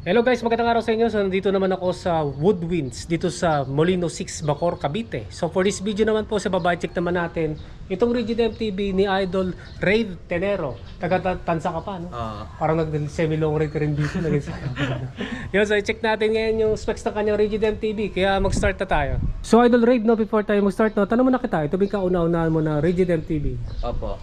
Hello guys, magandang araw sa inyo. So nandito naman ako sa Woodwinds dito sa Molino 6 Bacor, Cavite. So for this video naman po sa babae check naman natin itong Rigid MTV ni Idol Ray Tenero. Taga Tansa ka pa, no? Ah. Parang nag-semi long rate ka rin dito. naging Yun, so i-check natin ngayon yung specs ng kanyang Rigid MTV. Kaya mag-start na tayo. So Idol Ray, no, before tayo mag-start, no, tanong mo na kita. Ito ba yung kauna-unahan mo na Rigid MTV? Opo.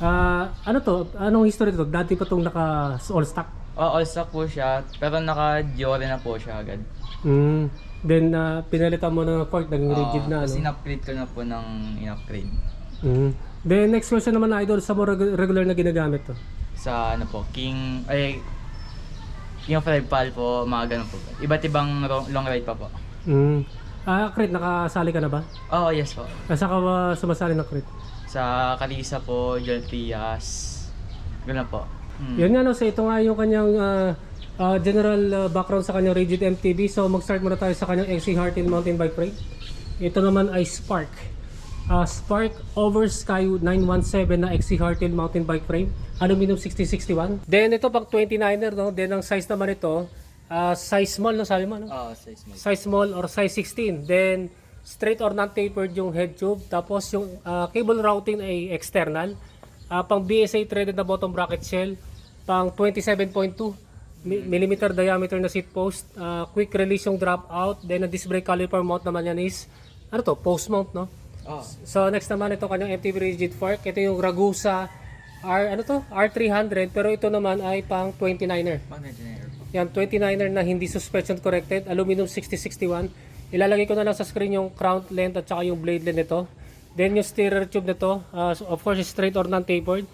Ah, ano to? Anong history to? Dati pa tong naka all stock? Oh, all stock po siya, pero naka-Diore na po siya agad. Mm. Then uh, pinalitan mo ng fork, naging rigid na. Tapos Ano? in-upgrade ko na po ng in-upgrade. Mm. Then next question naman idol, sa mo reg- regular na ginagamit to? Sa ano po, King, ay, King of Red Pal po, mga ganun po. Iba't ibang ro- long ride pa po. Mm. Ah, crit, nakasali ka na ba? Oh, yes po. Nasa ka ba sumasali ng crit? Sa Kalisa po, John Trias, ganun po. Hmm. Yan nga no, so ito nga yung kanyang ah, ah, general ah, background sa kanyang rigid MTB. So mag-start muna tayo sa kanyang XC Hartin mountain bike frame. Ito naman ay Spark. Ah, Spark Over Sky 917 na XC Hartin mountain bike frame. Aluminum 6061. Then ito pang 29er no. Then ang size naman ito, ah, size small no sabi mo no? Oh, size mo. size small or size 16. Then, straight or non-tapered yung head tube. Tapos, yung ah, cable routing ay external. Ah, pang BSA threaded na bottom bracket shell. Pang 27.2 mi- millimeter diameter na seat post. Ah, quick release yung drop out. Then, ang disc brake caliper mount naman yan is, ano to, post mount, no? Oh, So, next naman ito kanyang MTV rigid fork. Ito yung Ragusa R, ano to? R300. Pero ito naman ay pang 29er. pang engineer po. Yan, 29er na hindi suspension corrected, aluminum 6061. Ilalagay ko na lang sa screen yung crown length at saka yung blade length nito. Then yung steerer tube nito, uh, so of course straight or non-tapered.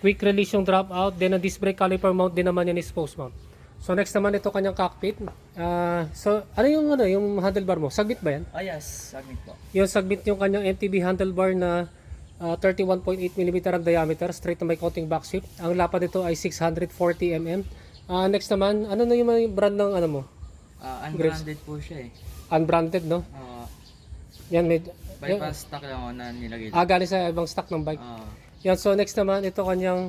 Quick release yung drop out, then ang disc brake caliper mount din naman yan is post mount. So next naman ito kanyang cockpit. Ah, so ano yung ano, yung handlebar mo? Sagbit ba yan? Oh, yes. Sagmit po. Yung sagbit yung kanyang MTB handlebar na ah, 31.8 mm ang diameter, straight na may coating back shift. Ang lapad nito ay 640 mm. Ah, next naman, ano na yung brand ng ano mo? Ah, unbranded po siya eh. Unbranded, no? Ah, Yan, may... bypass stock lang ako na nilagay. Ah, galing sa ibang stock ng bike. Ah, Yan, so next naman, ito kanyang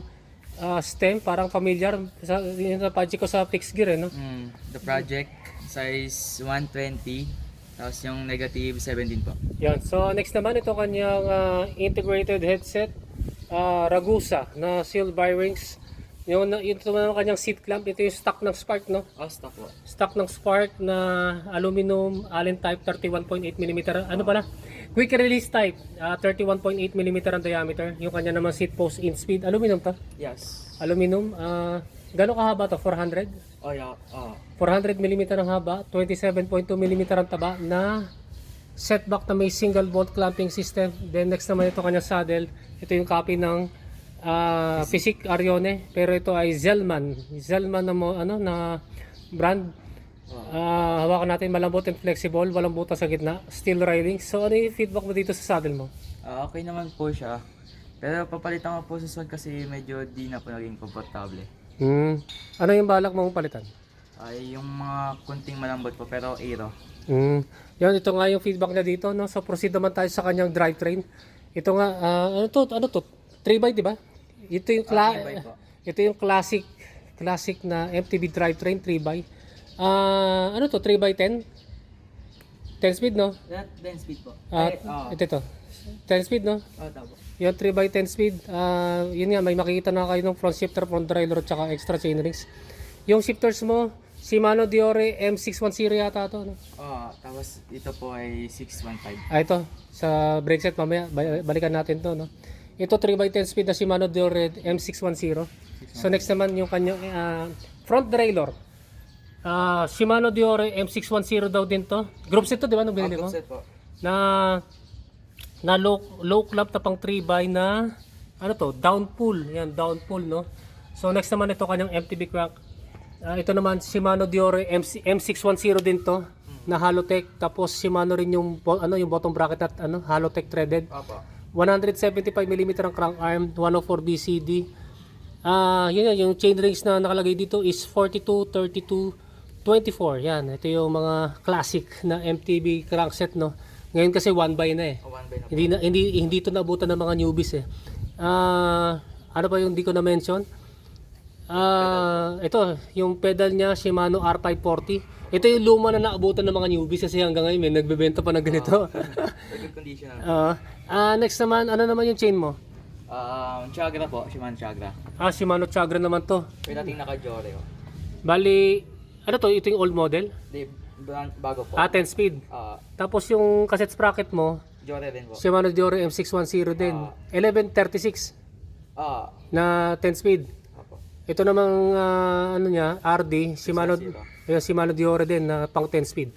ah, stem, parang familiar. Sa, yun yung napadji ko sa fixed gear, eh, no? mm, the project, size 120. Tapos yung negative 17 po. Yan, so next naman, ito kanyang ah, integrated headset, ah, Ragusa, na seal bearings. Yung, yung ito naman ang kanyang seat clamp, ito yung stock ng Spark, no? Oh, stock po. stock ng Spark na aluminum Allen type 31.8 mm. Ano pala? Quick release type, ah, 31.8 mm ang diameter. Yung kanya naman seat post in speed. Aluminum to. Yes. Aluminum. ah gano'ng kahaba to? 400? Oh, yeah. Oh. 400 mm ang haba, 27.2 mm ang taba na setback na may single bolt clamping system. Then next naman ito kanya saddle. Ito yung copy ng ah Physic Arione, pero ito ay Zellman. Zellman na mo ano na brand. Ah, hawakan natin malambot and flexible, walang butas sa gitna, steel riding. So ano yung feedback mo dito sa saddle mo? Ah, okay naman po siya. Pero papalitan ko po sa sword kasi medyo di na po naging komportable. Hmm. Ano yung balak mong palitan? Ay, yung mga kunting malambot po pero aero. Mm. Yan, ito nga yung feedback niya dito, no? So proceed naman tayo sa kanyang drivetrain. Ito nga, ah, ano to, ano to? 3 by, di ba? Ito yung cla- Ah, 3 by po. ito yung classic classic na MTB drivetrain 3 by. Ah, ano to? 3 by 10? 10 speed, no? That then speed po. Ah, Ay, oh. ito to. 10 speed, no? Oh, tabo. Yung 3 by 10 speed, ah, yun nga, may makikita na kayo ng front shifter, front derailleur, at saka extra chainrings. Yung shifters mo, Shimano Diore M610 yata to, no? Oh, tapos ito po ay 615. Ah, ito. Sa brake set mamaya, ba- balikan natin to, no? Ito 3x10 speed na Shimano Diore M610. So next naman yung kanyang ah, front derailleur. Ah, Shimano Diore M610 daw din to. Group set to, di ba? Nung binili Oh, mo? set po. Na na low, low club na pang 3 by na ano to? Down pull. Yan, down pull, no? So next naman ito kanyang MTB crank. Ah, ito naman Shimano Diore MC, M610 din to. na Halotech tapos Shimano rin yung bo- ano yung bottom bracket at ano Halotech threaded. Opo. 175mm ang crank arm, 104 BCD. Ah, yun yan, yung chain rings na nakalagay dito is 42, 32, 24. Yan, ito yung mga classic na MTB crankset no. Ngayon kasi one by na eh. Oh, by na. Hindi na hindi hindi ito naabutan ng mga newbies eh. Ah, ano pa yung di ko na mention? Ah, ito yung pedal niya Shimano R540. Ito yung luma na naabutan ng mga newbies kasi hanggang ngayon may nagbebenta pa ng ganito. Good condition. Ah, ah, next naman, ano naman yung chain mo? Um, Chagra po, Shimano Chagra. Ah, Shimano Chagra naman to. May dating naka-Jore oh. Bali, ano to? Ito yung old model? Di, brand, bago po. Ah, 10 speed. Ah, Tapos yung cassette sprocket mo, Jore din po. Shimano Diore M610 din. 1136 Ah, na 10 speed. opo. Ito namang ah, ano niya, RD, Shimano, 610. yung Shimano Diore din na pang 10 speed.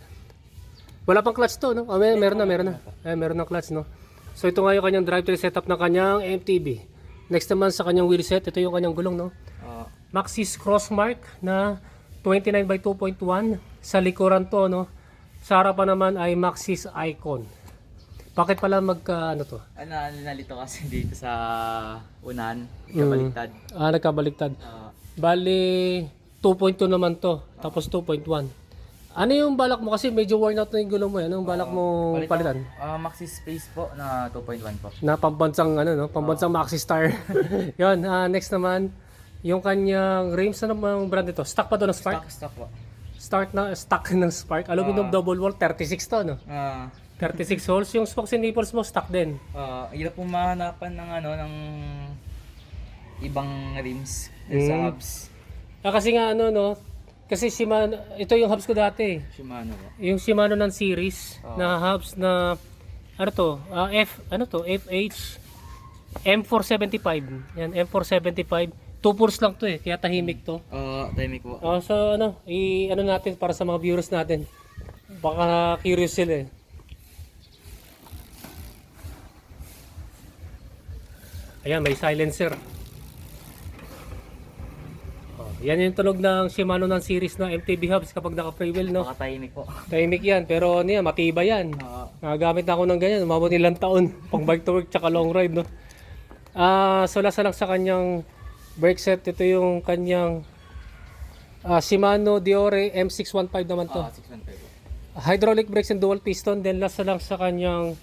Wala pang clutch to, no? Oh, may, meron na, meron na. Eh, meron ng clutch, no? So ito nga yung kanyang drivetrain setup ng kanyang MTB. Next naman sa kanyang wheel set, ito yung kanyang gulong, no? Ah, Maxis Crossmark na 29 by 2.1 sa likuran to no? Sa harapan naman ay Maxis Icon. Bakit pala magka ano to? Ano, nalito kasi dito sa unan, ikabaliktad. ah nagkabaliktad. Ah, bali 2.2 naman to tapos 2.1 ano yung balak mo? Kasi medyo worn out na yung gulong mo yan anong balak mo Palit palitan. Ah, Maxi Space po na 2.1 po. na pambansang ano no? Pambansang Maxi Star. Yon ah, next naman yung kanyang rims ano bang brand ito stock pa to ng Spark Stock, stock po. start na stock ng Spark aluminum double wall 36 to no Ah, 36 holes. Yung spokes and nipples mo, stock din. ah, hirap pong mahanapan ng ano, ng ibang rims dun sa Mm. hubs. Ah, kasi nga ano, no? Kasi Shimano, ito yung hubs ko dati. Shimano po. Yung Shimano ng series na hubs na, ano to? Ah, F, ano to? FH M475. Yan, M475. Two pulse lang to eh, kaya tahimik to. Ah, timing po. Ah, so ano, i ano natin para sa mga viewers natin. Baka curious sila eh. Ayan, may silencer. Oh, yan yung tunog ng Shimano ng series na MTB hubs kapag naka-freewheel, no? Baka timing po. Tahimik yan, pero ano yan, matibay yan. Nagagamit na ako ng ganyan, umabot ilang taon. Pang bike to work tsaka long ride, no? Ah, so lasa lang sa kanyang brake set. Ito yung kanyang ah, Shimano Diore M615 naman to. ah, 615 po. Hydraulic brakes and dual piston. Then last lang sa kanyang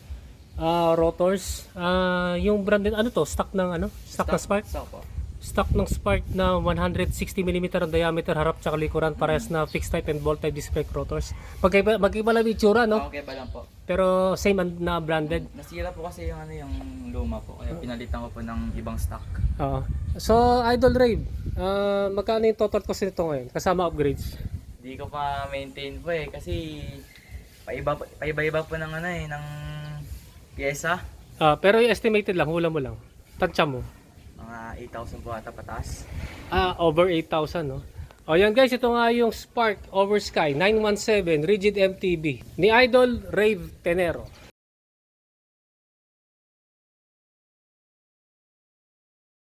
ah, rotors. Ah, yung brand din, ano to? Stock ng ano? Stock, ng Spark? Stock po. Stock ng Spark na 160mm ang diameter harap tsaka likuran parehas na fixed type and bolt type disc brake rotors. Magkaiba, magkaiba lang yung itsura, no? Ah, okay pa lang po. Pero same and na branded. Nasira po kasi yung ano yung luma po. Kaya pinalitan ko po ng ibang stock. Oo. So, Idol Rave, ah, magkano yung total cost nito ngayon? Kasama upgrades. Di ko pa maintain po eh kasi paiba paiba-iba po ng ano eh ng pyesa. Ah, pero yung estimated lang, hula mo lang. Tansya mo. Mga 8,000 po ata patas. Ah, over 8,000, no? O yan guys, ito nga yung Spark Over Sky 917 Rigid MTB ni Idol Rave Tenero.